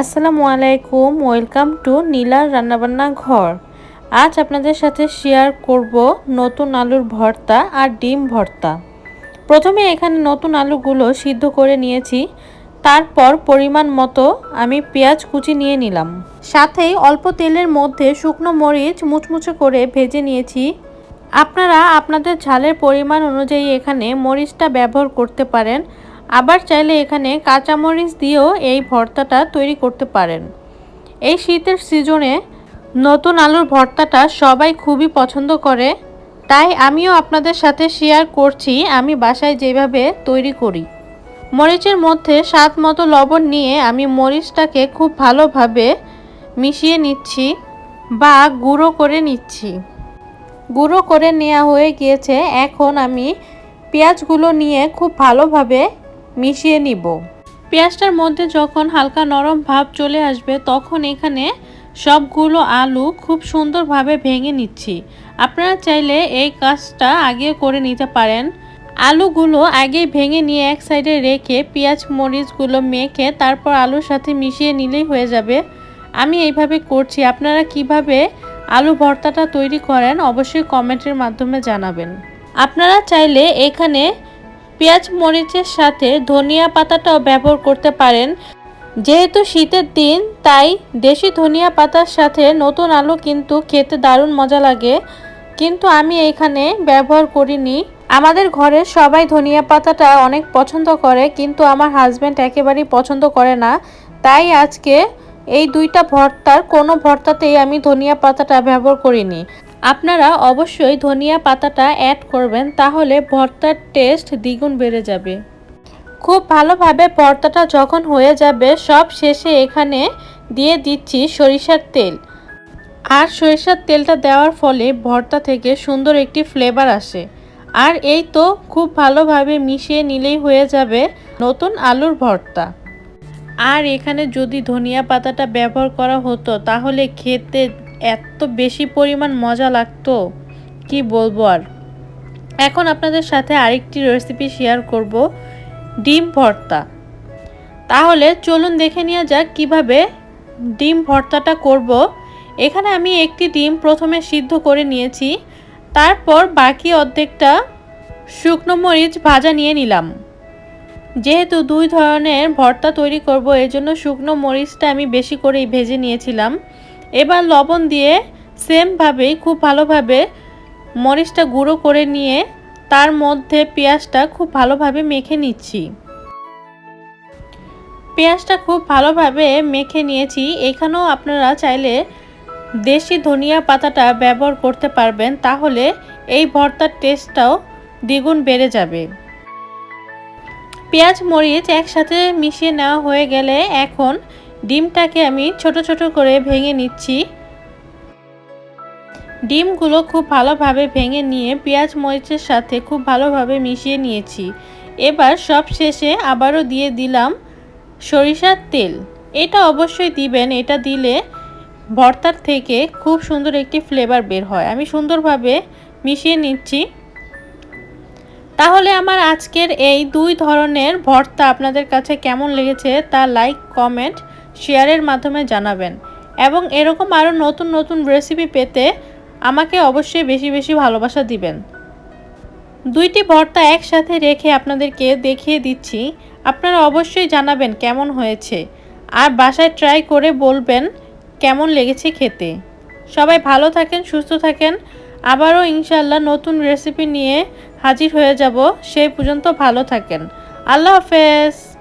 আসসালামু আলাইকুম, welcome to নীলার রান্নাবান্না ঘর। আজ আপনাদের সাথে শেয়ার করব নতুন আলুর ভর্তা আর ডিম ভর্তা। প্রথমে এখানে নতুন আলুগুলো সিদ্ধ করে নিয়েছি। তারপর পরিমাণ মতো আমি পেঁয়াজ কুচি নিয়ে নিলাম। সাথেই অল্প তেলের মধ্যে শুকনো মরিচ মুচমুচে করে ভেজে নিয়েছি। আপনারা আপনাদের ঝালের পরিমাণ অনুযায়ী এখানে মরিচটা ব্যবহার করতে পারেন। আবার চাইলে এখানে কাঁচামরিচ দিয়েও এই ভর্তাটা তৈরি করতে পারেন। এই শীতের সিজনে নতুন আলুর ভর্তাটা সবাই খুবই পছন্দ করে, তাই আমিও আপনাদের সাথে শেয়ার করছি আমি বাসায় যেভাবে তৈরি করি। মরিচের মধ্যে স্বাদ মতো লবণ নিয়ে আমি মরিচটাকে খুব ভালোভাবে মিশিয়ে নিচ্ছি বা গুঁড়ো করে নিচ্ছি। গুঁড়ো করে নেওয়া হয়ে গিয়েছে, এখন আমি পেঁয়াজগুলো নিয়ে খুব ভালোভাবে মিশিয়ে নিব। পেঁয়াজটার মধ্যে যখন হালকা নরম ভাব চলে আসবে, তখন এখানে সবগুলো আলু খুব সুন্দরভাবে ভেঙে নিচ্ছি। আপনারা চাইলে এই কাজটা আগে করে নিতে পারেন। আলুগুলো আগে ভেঙে নিয়ে এক সাইডে রেখে পেঁয়াজ, মরিচগুলো মেখে তারপর আলুর সাথে মিশিয়ে নিলেই হয়ে যাবে। আমি এইভাবে করছি। আপনারা কীভাবে আলু ভর্তাটা তৈরি করেন অবশ্যই কমেন্টের মাধ্যমে জানাবেন। আপনারা চাইলে এখানে পেঁয়াজ মরিচের সাথে ধনিয়া পাতাটাও ব্যবহার করতে পারেন। যেহেতু শীতের দিন, তাই দেশি ধনিয়া পাতার সাথে নতুন আলু কিন্তু খেতে দারুণ মজা লাগে। কিন্তু আমি এখানে ব্যবহার করিনি। আমাদের ঘরে সবাই ধনিয়া পাতাটা অনেক পছন্দ করে, কিন্তু আমার হাজব্যান্ড একেবারেই পছন্দ করে না। তাই আজকে এই দুইটা ভর্তার কোনো ভর্তাতেই আমি ধনিয়া পাতাটা ব্যবহার করিনি। আপনারা অবশ্যই ধনিয়া পাতাটা অ্যাড করবেন, তাহলে ভর্তার টেস্ট দ্বিগুণ বেড়ে যাবে। খুব ভালোভাবে ভর্তাটা যখন হয়ে যাবে, সব শেষে এখানে দিয়ে দিচ্ছি সরিষার তেল। আর সরিষার তেলটা দেওয়ার ফলে ভর্তা থেকে সুন্দর একটি ফ্লেভার আসে। আর এই তো খুব ভালোভাবে মিশিয়ে নিলেই হয়ে যাবে নতুন আলুর ভর্তা। আর এখানে যদি ধনিয়া পাতাটা ব্যবহার করা হতো, তাহলে খেতে এত বেশি পরিমাণ মজা লাগতো, কি বলব আর? এখন আপনাদের সাথে আরেকটি রেসিপি শেয়ার করব, ডিম ভর্তা। তাহলে চলুন দেখে নেওয়া যাক কীভাবে ডিম ভর্তাটা করব। এখানে আমি একটি ডিম প্রথমে সিদ্ধ করে নিয়েছি, তারপর বাকি অর্ধেকটা শুকনো মরিচ ভাজা নিয়ে নিলাম। যেহেতু দুই ধরনের ভর্তা তৈরি করব এর জন্য শুকনো মরিচটা আমি বেশি করেই ভেজে নিয়েছিলাম। এবার লবণ দিয়ে সেমভাবেই খুব ভালোভাবে মরিচটা গুঁড়ো করে নিয়ে তার মধ্যে পেঁয়াজটা খুব ভালোভাবে মেখে নিচ্ছি। পেঁয়াজটা খুব ভালোভাবে মেখে নিয়েছি। এখানেও আপনারা চাইলে দেশি ধনিয়া পাতাটা ব্যবহার করতে পারবেন, তাহলে এই ভর্তার টেস্টটাও দ্বিগুণ বেড়ে যাবে। পেঁয়াজ মরিচ একসাথে মিশিয়ে নেওয়া হয়ে গেলে এখন ডিমটাকে আমি ছোট ছোট করে ভেঙে নিচ্ছি। ডিমগুলো খুব ভালোভাবে ভেঙে নিয়ে পেঁয়াজ, মরিচের সাথে খুব ভালোভাবে মিশিয়ে নিয়েছি। এবার সব শেষে আবারও দিয়ে দিলাম সরিষার তেল। এটা অবশ্যই দিবেন, এটা দিলে ভর্তার থেকে খুব সুন্দর একটি ফ্লেভার বের হয়। আমি সুন্দরভাবে মিশিয়ে নিচ্ছি। তাহলে আমার আজকের এই দুই ধরনের ভর্তা আপনাদের কাছে কেমন লেগেছে তা লাইক কমেন্ট শেয়ারের মাধ্যমে জানাবেন এবং এরকম আরও নতুন নতুন রেসিপি পেতে আমাকে অবশ্যই বেশি বেশি ভালোবাসা দিবেন। দুইটি ভর্তা একসাথে রেখে আপনাদেরকে দেখিয়ে দিচ্ছি। আপনারা অবশ্যই জানাবেন কেমন হয়েছে। আর বাসায় ট্রাই করে বলবেন কেমন লেগেছে খেতে। সবাই ভালো থাকেন, সুস্থ থাকেন। আবারও ইনশাল্লাহ নতুন রেসিপি নিয়ে হাজির হয়ে যাব। সেই পর্যন্ত ভালো থাকেন। আল্লাহ হাফেজ।